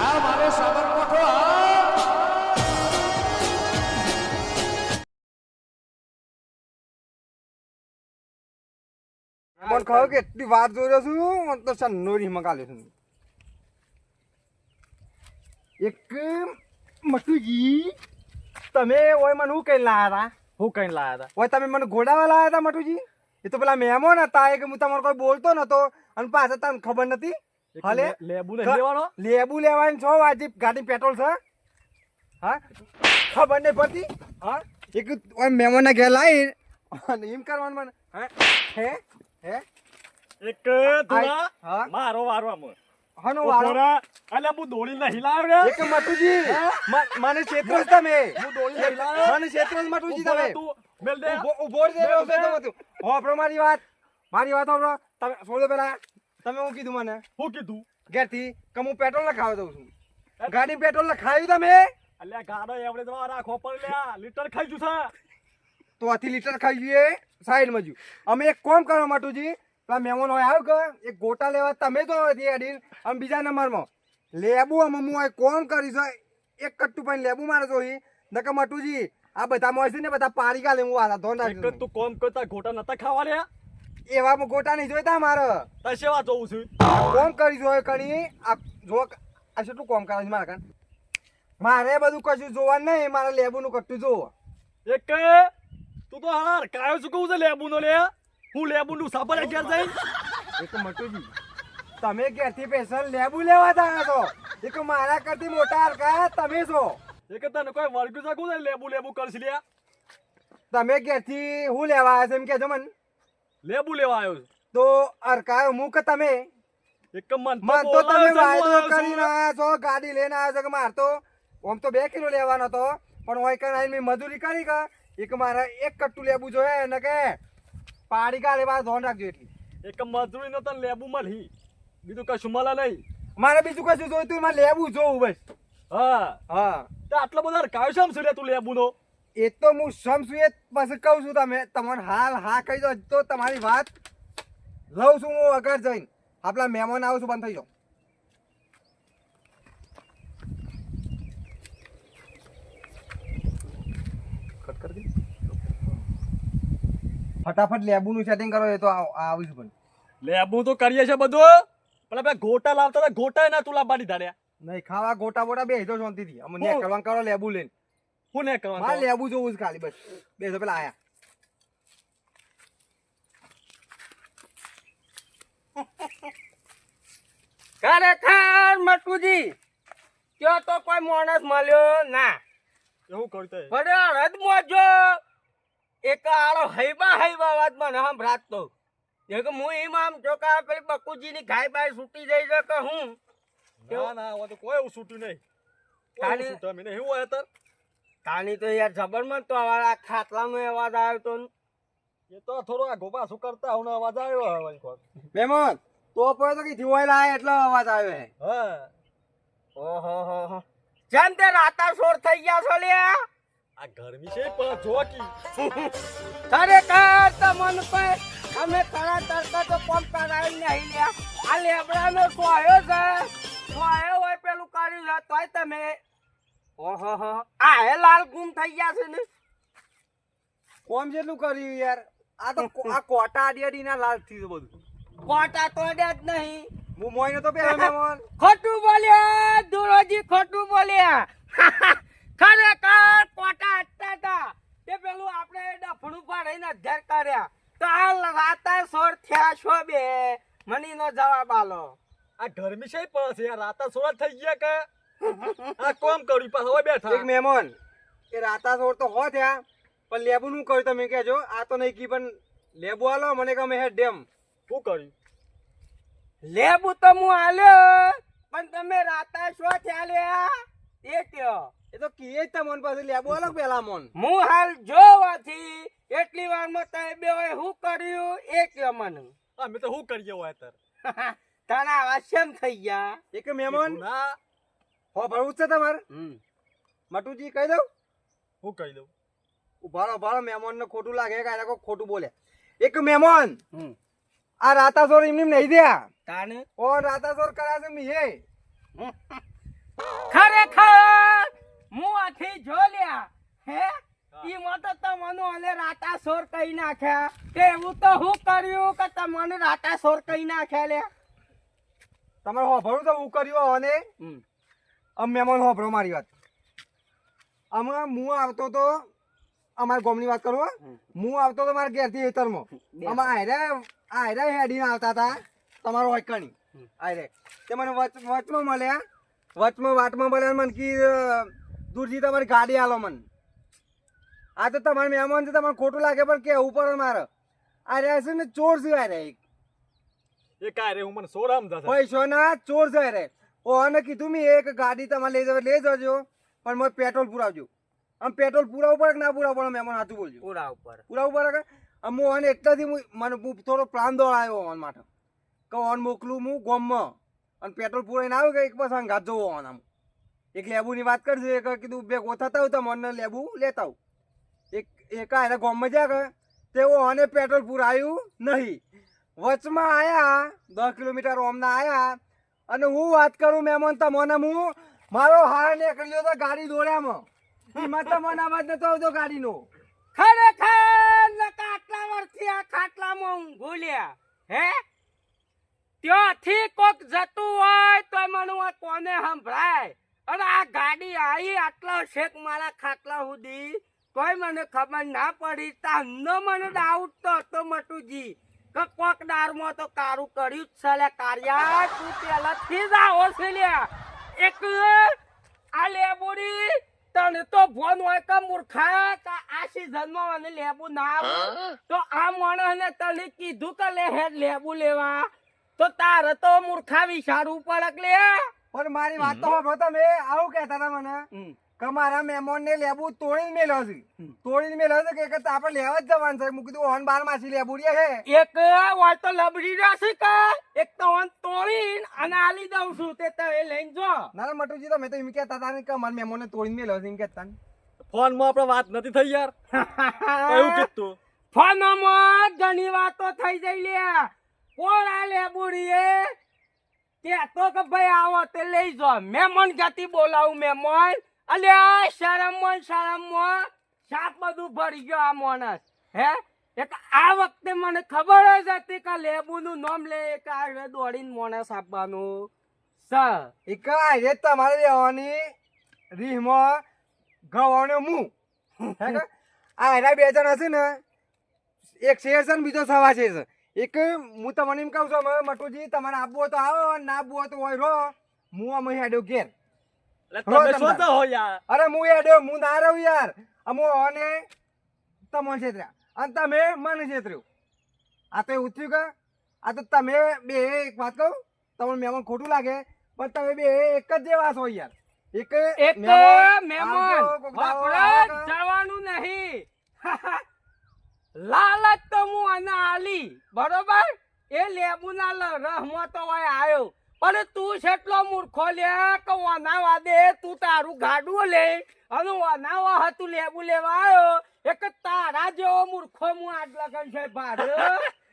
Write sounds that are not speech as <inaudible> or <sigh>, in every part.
આ મારે સાબરકોઠો હા. મને કહ્યું કે એટલી વાત જોઈ રહ્યો છું મને તો સન્નોરી મગાલ્યો છું. એક મટુજી તમે ઓય મને હું કઈ લાયા હતા હું કઈ લાયા હતા ઓય તમે મને ઘોડાવા લાયા હતા મટુજી? એ તો પેલા મહેમાન હતા એ કે હું તમારો કોઈ બોલતો નતો અને પાછા તમને ખબર નથી હાલે? લેબુ નહીં લેવાનો? લેબુ લેવાની છો આજે ગાડી પેટ્રોલ છે. હા? ખબર નહીં પડતી? હા? એક મહેમાન ઘેર લાવી અને એમ કરવાનું મને. હા? હે? હે? એક થોડા મારો વારો આમ. હનો વારો? અલે હું દોડી નહીં લાવ્યો રે એક મટુજી મને ક્ષેત્ર તમે. હું દોડી નહીં લાવ્યો? મને ક્ષેત્ર મટુજી તમે. મેલ દે. ઊભો જ રહ્યો છે તો મતું હો મારી વાત. મારી વાત હોભળો તમે છોડો પેલા. તમે હું કીધું મને? હું કીધું? ઘેરથી કે હું પેટ્રોલ લખાવી દઉં છું. ગાડી પેટ્રોલ લખાવ્યું તમે? અલ્યા ગાડો એવડે તો રાખો પર લ્યા લીટર ખાઈ જુ છે તો આથી લીટર ખાઈ જઈએ સાઈડમાં જ્યું અમે એક કોમ કરવા માટુજી પેલા મહેમાન હોય આવ્યો કે એક ગોટા લેવા તમે તો હતી આમ બીજા નંબરમાં. લેબુ અમે હું આ કોમ કરીશ એક કટ્ટુ પાણી લેબુ મારે તો નકર માટુજી આ બધા હશે ને બધા પારી ગાલે હું આ ધોન એક તું કોમ કરતા ગોટા નતા ખાવા લ્યા? એવામાં ગોટા નહીં જોઈતા મારે તશે વાત જોઉં છું? કોમ કરી જોઈએ કણી. આ જો આ કેટલું કોમ કરે છે મારા કાન? મારે બધું કશું જોવાનું નહીં. મારે લેબુનું કટ્ટું જોવો. એક તું તો હાર કાયો શું કહું છે લેબુ નો લે. હું લેબુ નું સાબર ઘેર જઈ એક મટુજી તમે ઘેરથી પેશન લેબુ લેવા આવ્યા છો. એક મારા કરતી મોટા હરકા તમે છો. એક તને કોઈ વર્ગ શકું છે લેબુ લેબુ કરશે લ્યા. તમે ઘેરથી હું લેવા આવ્યા છે એમ કહેજો મને. લેબુ લેવા આવ્યો છું. તો હરકા કાયો મુક તમે? એક મન તો તમે વાયદો કરીને આવ્યા છો ગાડી લઈને આવ્યા છો કે માર તો? આમ તો બે કિલો લેવાનો હતો પણ હોય કે આઈને મેં મજૂરી કરી કે? એક મારે એક કટ્ટું લેબુ જોઈએ ને કે પાડી કા લેવા ધોન રાખજો એટલી. એક મજૂરી નો તને લેબુ મળી. બીજું કશું મળે નહીં. મારે બીજું કશું જોઈતું મારે લેબુ જોવું બસ. હા. હા. તો આટલો બધો કાયો છે આમ તું લેબુ નો એ તો હું સમસું એ પછી કહું છું તમે તમને હાલ હા કહી દો તો તમારી વાત લઉં છું હું આગળ જઈને. આપણા મહેમાન આવું છું બંધ થઈ જાઉં ફટાફટ લેબુનું સેટિંગ કરો એ તો આવું છું પણ. લેબુ તો કરીએ છે બધું પણ આપણે ગોટા લાવતા હતા ગોટા ના તું લાવવાની ધાડ્યા નહીં ખાવા ગોટા બોટા બે જો શાંતિથી. અમે ને કરવાનું કરો લેબુ લઈને. હું ને મારે લેવું લેબુ જોવું જ ખાલી બસ. બે તો પેલા આયા. ખરેખર મટુજી કયો તો કોઈ માણસ મળ્યો ના. એવું કરતો. ભલે રદ જો એક આળો હૈબા હૈબા વાત મને સંભળાતો. એક હું એમ આમ જો કે આ પેલી બકુજીની ગાય બાય છૂટી જઈ છે કે હું? ના ના તો કોઈ એવું છૂટ્યું નહીં. ખાલી- એવું છૂટ્યું નહીં. એવું હોય તાર તાની તો યાર જબરમસ્ત તો અવાજ આ ખાટલામાં અવાજ આવ્યો તો ને. એ તો થોડો આ ગોપા શું કરતા હું અવાજ આવ્યો હવે એક મહેમાન તો પડે તો કે જીવાય લાય એટલો અવાજ આવ્યો હે. હા. ઓહો હો હો. જેમ તે રાતા સોર થઈ ગયા છો લ્યા આ. ગરમી છે પણ જો કી. તો તમને પર અમે તરા તરતા તો પંપ કરાવી નહીં લ્યા. આ લેબડાનો સોયો છે. સોયો હોય પેલું કરી છે તોય તમે ઓહો હો આ હે લાલ ગુમ થઈ ગયા છે ને. કોમ જેટલું કર્યું યાર? આ તો આ <laughs> કોટા અડી અડીના લાલ થયું બધું. કોટા તોડ્યા જ નહીં. હું મોઈને તો પેલા મેમોન <laughs> ખોટું બોલ્યા દુરોજી ખોટું બોલ્યા. <laughs> ખરેખર કોટા અટતા હતા. તે પેલું આપણે ડફણું પાડીને અધ્યાર કર્યા. તો આ રાતા સોર થયા છો બે. મની નો જવાબ આલો. આ ગરમી છે પણ છે યાર? રાતા સોળ થઈ ગયા કે? આ કોમ કર્યું પાછા હવે બેઠા. એક મહેમાન એ રાતા સોર તો હો થયા પણ લેબુ નું કર્યું તમે કહેજો આ તો નહીં કી પણ લેબુ આલો મને ગમે હે ડેમ. શું કર્યું? લેબુ તો હું આલ્યો પણ તમે રાતા શો થયા લ્યા એ કયો. એ તો કીએ જ મન પાસે લેબુ આલો પેલા મન? હું હાલ જોવાથી એટલી વારમાં તમે બે શું કર્યું? એ કયો મને? અમે તો શું કરીએ હોય તાર <laughs> તારા આવા થઈ ગયા? એક મહેમાન ના હો ભરવું છે તમારે? હમ. મટુજી કહી દઉં? હું કહી દઉં? ઉભારો ઉભારો મહેમાન ને ખોટું લાગે કાંઈ રાખો ખોટું બોલે. એક મહેમાન હમ. આ રાતા સોર એમને નહીં દયા તાને ઓ રાતા સોર કર્યા છે મી હે. <laughs> ખરેખર હું આખી જો લ્યા હે. ઈમાં તો તમને અને રાતા સોર કહી નાખ્યા. કે એવું તો હું કર્યું કે તમને રાતા સોર કહી નાખ્યા લે તમારે હોભળું તો હું કર્યું અને આમ મહેમાન હોભરો મારી વાત. આમાં હું આવતો તો અમારા ગોમની વાત કરું હો. આવતો તો મારા ઘેરથી હેતરમાં. આમાં આયરે આયરે હેડીને આવતા હતા તમારો હોકણી આયરે. તે મને વચ વચમાં મળ્યા વચમાં વાટમાં મળ્યા મને કી દૂરથી તમારી ગાડી આલો મને. આ તો તમારે મહેમાન છે તમારે ખોટું લાગે પણ કેવું પડે મારે. આ રહ્યા છે ને ચોર છે રહે એક. એ કાંઈ રે હું મને સોરામ દાદા પૈસો ના ચોર છે રે ઓને કીધું મેં એક ગાડી તમારે લઈ જવા લઈ જજો પણ મને પેટ્રોલ પુરાવજો. આમ પેટ્રોલ પુરાવવું પડે કે ના પુરાવવું પડે મહેમાન હાથું બોલજો. પૂરા ઉપર પુરાવવું પડે કે? આમ હું ઓને એટલાથી મને હું થોડો પ્લાન દોડાયો ઓન માટે. કે ઓન મોકલું હું ગોમમાં. અને પેટ્રોલ પુરાઈને આવ્યું કે એક બસ ઘાત જવો ઓન આમ. એક લેબુની વાત કરજો એક કીધું બે ગોથાતા આવું તમે મને લેબુ લેતા આવું. એક એકા એને ગોમમાં જ્યાં કે તેઓ અને પેટ્રોલ પુરાયું નહીં. વચમાં આવ્યા દસ કિલોમીટર ઓમના આયા અને હું વાત કરું મહેમાન તમને, હું મારો હાર નીકળ્યો તો ગાડી દોડ્યામાં. એમાં તમને અવાજ નતો આવતો ગાડીનો. ખરેખર કાટલા વર્ષથી આ ખાટલામાં હું ભૂલ્યા હે? ત્યાંથી કોક જતું હોય તો મને આ કોને સંભળાય? અને આ ગાડી આવી આટલા શેક મારા ખાટલા સુધી, તોય મને ખબર ના પડી. તાનો મને ડાઉટ તો હતો, મટુજી. કોક દારમાં તો કારું કર્યું જ છે લે કાર્યા તું પહેલાથી જ આવો છે લ્યા એક આ લેબુડી તને તો ફોન હોય કે મૂર્ખા કે આ સીઝનમાં મને લેબુ ના તો આ માણસને તને કીધું કે લે હે લેબુ લેવા. તો તારે તો મૂર્ખા વિચારવું પડે લે. પણ મારી વાત તો સાંભળો તમે આવું કહેતા હતા મને. કે મારા મહેમાન ને લેબુ તોડીને મેલો છે. તોડીને મેલો છે કે- કે આપણે લેવા જ જવાનું છે. મૂકી દીધું ઓન બાર માસી લેબુ રે હે એક હોય તો લબડી રહેશે કે? એક તો ઓન તોડીને અને આલી દઉં છું. તે તો એ લઈને જો. ના મટુજી તમે તો એમ કહેતા હતા ને કે મારા મહેમાન ને તોડીને મેલો છે એમ કહેતા ફોનમાં આપણે વાત નથી થઈ યાર. તો એવું કીધું ફોનમાં ઘણી વાતો થઈ જઈ લે. કોણ આ લેબુડીએ? કે તો કે ભાઈ આવો તે લઈ જો. મહેમાન ગતિ બોલાવું મહેમાન? અલ્યા શરમમાં શરમમાં સાપ બધું ભરી ગયો આ માણસ, હે? એક આ વખતે મને ખબર જ હતી કે લેબુનું નામ લે, કે આ દોડીને માણસ આપવાનું. સ. એક આજે તમારે રહેવાની રીહમાં ગવાનો હે? આ એના બે જણ હશે ને, એક શેર છે ને બીજો સવા છે. એક હું તમને એમ કહું છું મટુજી, તમારે આપવું તો આવો ના આપવું તો હોય રહો. હું અમે હેડ્યો ઘેર. તમે તમતાર. શોધો હો યાર? અરે હું હેડ્યો હું ના રહું યાર. અમો અને તમને છેતર્યા. અને તમે મને છેતર્યો. આ તો એવું કે આ તો તમે બે એક વાત કહું તમને મહેમાન ખોટું લાગે પણ તમે બે એક જ જેવા છો યાર. એક એક મહેમાન. આપણે જવાનું નહીં. <laughs> લાલચ તો હું આને આલી. બરોબર? એ લેબુ ના રહમતો તો હોય આયો. પણ તું છેટલો મૂર્ખો લે કે વાના દે તું તારું ગાડું લે. અને વાનાવા હતું લેબુ લેવા આવ્યો. એક તારા જેવો મૂર્ખો હું આજ લગન છે ભાર.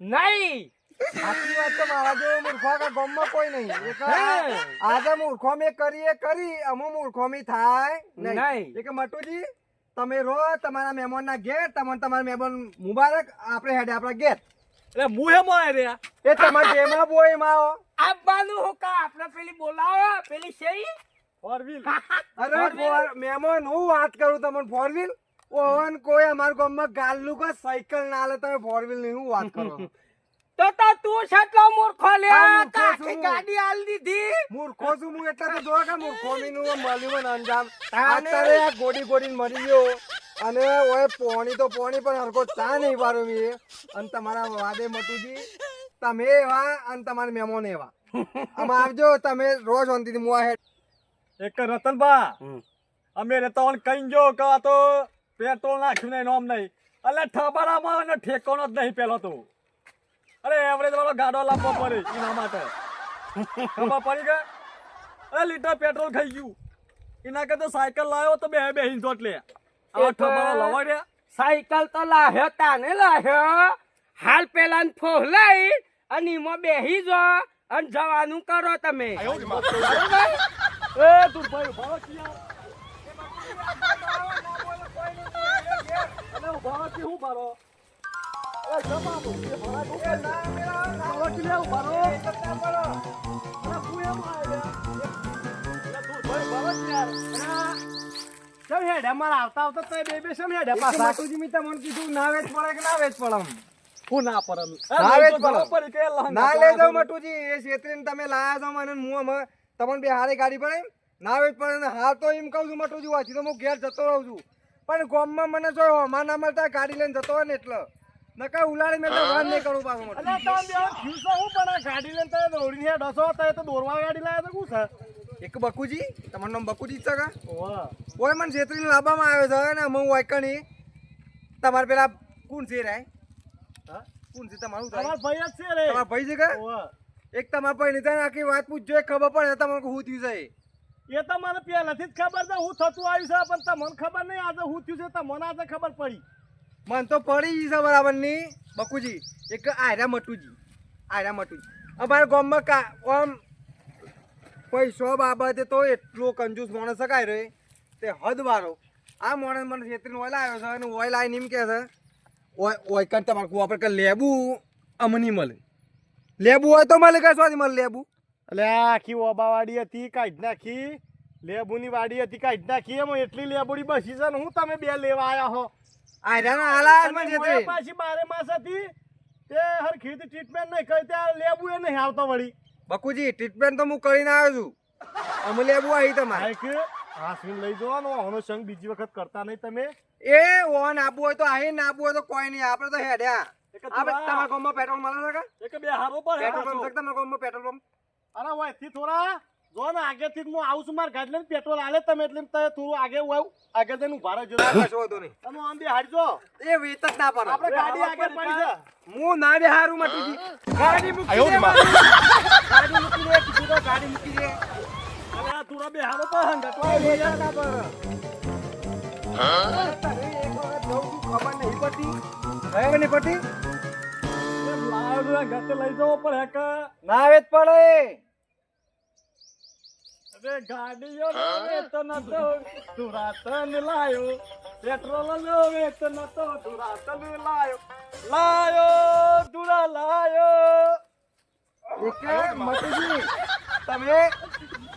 નહીં. સાચી વાત તો મારા જેવો મૂર્ખો કે ગામમાં કોઈ નહીં. આજે મૂર્ખો મેં કરીએ કરી અમુ મૂર્ખો મેં થાય નહીં. એક મટુજી તમે રો તમારા મહેમાન ના ઘેર તમને તમારા મહેમાન મુબારક આપણે હેડે આપણા ઘેર. એટલે હે મોય એ તમારે જેમાં બોયમાં આપવાનું હું કા આપણે પેલી બોલાવો પેલી શેરી? ફોર વ્હીલ અરે ફોર મેમોન હું વાત કરું તમને ફોર વ્હીલ ઓવન કોઈ અમાર ગામમાં ગાલનું કોઈ સાયકલ ના લે તમે ફોર વ્હીલની હું વાત કરો? તો તો તું છેટલો મૂર્ખો લે કે છું. ગાડી આલ દીધી. મૂર્ખો છું હું એટલે તો જો કે મૂર્ખો મી નું મળ્યું મને અંજામ. અત્યારે આ ગોડી ગોડી મરી ગયો. અને ઓય પોણી તો પોણી પણ હરકો ચા નહીં પાડો મી અને તમારા વાદે મટુજી તમે એવા અને તમારા મહેમાન એવા. આમાં આવજો તમે રોજ શાંતિથી મુવા હેડ. એક રતનબા અમે રેતા કઈ જો કા તો પેટ્રોલ નાખ્યું નહીં નોમ નહીં. એટલે ઠબારામાં અને ઠેકોનો જ નહીં પેલો તો. અરે એવરેજ વાળો ગાડો લાવવો પડે એના માટે. ખબર પડી કે? અરે લીટર પેટ્રોલ ખાઈ ગયું. એના કરતા સાયકલ લાવ્યો તો બે બે જોટ લે આવા એક- ઠબારા લવાય સાયકલ તો લાહ્યો તાને લાહ્યો. હાલ પેલા ફોહલાઈ અને એમાં બેહી જો અને જવાનું કરો તમે. એ તું ભાઈ હું ભરા અમારે આવતા આવતા તો બે બે સમ હેડે? એક તો પાછા માટુજી મેં તમને કીધું ના વેચ પડે કે ના વેચ પડે. હું ના પરમ. ના લઈ તો પડો. જવા પડી કે લહંગા ના લઈ જાવ મટુજી એ છેતરીને તમે લાયા છો મને હું અમે તમને બે હારે ગાડી પડે ના વેચ પડે ને તો એમ કહું છું મટુજી વાંચી તો હું ઘેર જતો રહું છું. પણ ગામમાં મને જો હમણાં ના મળતા ગાડી લઈને જતો હોય ને એટલે. નકર ઉલાડી મેં તો વાત નહીં કરું પાછું મટુજી. તમે બે થયું હું પણ ગાડી લઈને તમે દોડીને છો તો તો દોરવા ગાડી લાયા તો શું છે? એક બકુજી તમારું નામ બકુજી છે કા? ઓય મને છેતરીને લાવવામાં આવ્યો છે ને હું વાયકણી. તમારે પેલા કોણ છે રે હા? કોણ છે? તમારું થાય ભાઈ જ છે રે. તમારા ભાઈ છે કા? એક તમારા ભાઈ ની થાય આખી વાત પૂછજો એ ખબર પડે તમને કે હું થયું છે એ. એ તો મને પહેલાથી જ ખબર છે હું થતું આવ્યું છે પણ તમને ખબર નહીં આજે હું થયું છે તમને આજે ખબર પડી. મને તો પડી છે બરાબરની બકુજી એક આયરા મટુજી આયરા મટુજી. અમારા ગામમાં કા આમ પૈસો બાબતે તો એટલો કંજૂસ માણસ શકાય રે. તે હદ વાળો. આ માણસ મને છેતરીને ઓઇલ આવ્યો છે અને ઓઇલ આવીને એમ કહે છે ઓય ઓય કર તમારે કુવા પર કે લેબુ અમને મળે. લેબુ હોય તો મળે કે શું મળે લેબુ. એટલે આખી આખી ઓબાવાડી હતી કાઢી નાખી. લેબુની વાડી હતી કાઢી નાખી. એમ એટલી લેબુડી બસી છે હું તમે બે લેવા આવ્યા હો? આયરાના હાલા મને મોએ પાછી બારે માસ હતી. તે હરખી ટ્રીટમેન્ટ નહીં કરી ત્યાં લેબુ એ નહીં આવતો વળી. બકુજી ટ્રીટમેન્ટ તો હું કરીને આવ્યો છું. અમે લેબુ આવી તમારે. હાસવીને લઈ જવાનો આનો સંગ બીજી વખત કરતા નહીં તમે. એ ઓન આપવું હોય તો આહી ના આપવું હોય તો કોઈ નહીં. આપણે તો હેડ્યા. આપણે તમારા ગામમાં પેટ્રોલ મળે છે કે? બે હારો પર પેટ્રોલ પંપ પાછો. છે તમારા ગામમાં પેટ્રોલ પંપ? અરે ઓયથી થોડા જો ને આગેથી હું આવું છું મારે ગાડી લઈને પેટ્રોલ આલે તમે એટલે તમે થોડું આગે હોય આગળ જઈને ઊભા રહેજો. કશો વાંધો નહીં. તમે આમ બી હારજો. એ વેત જ ના પડે. આપણે ગાડી આગળ પડી છે હું ના બે હારું મટીજી ગાડી મૂકી દે. ગાડી મૂકી દે કીધું તો ગાડી મૂકી દે. અલે થોડા બે હારો પર ના ખબર નહીં પડતી ખબર નહીં પડતી ને હંગાત લઈ જવો પડે હે કે ના વેત પડે. અરે ગાડીઓ નો વેત નતો દુરાતન લાયો. પેટ્રોલ નો વેત નતો દુરાતન લાયો. લાયો દુરા લાયો. તમે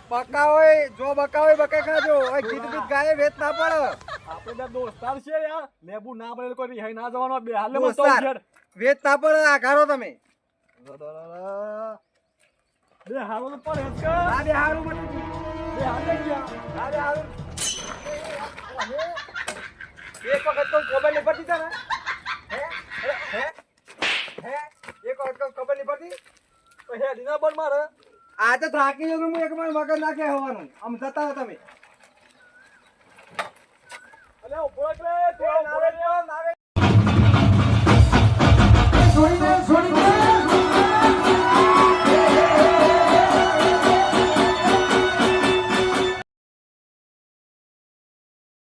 બકાઓય જો બકાઓય બકા ખાજો. ગીત ગીત ગાય વેત ના પડે. દોસ્તાર છે યાર. લેબુ ના પડે કોઈ રિહાઈ ના જવાનો બે હાલે મસ્ત વેત ના પડે આ તમે. બે હારો તો પડે જ કે. આ બે હારું મટીજી બે હાલે ગયા. આ બે હારું. એક વખત તો ખબર નહીં પડતી તને. હે? હે? હે? એક વખત તો ખબર નહીં પડતી? તો હેડી ના પણ મારે. આ તો થાકી ગયો એક વાર મગજ નાખે હોવાનું. આમ જતા તમે. અલે ઊભો તું ઊભો રે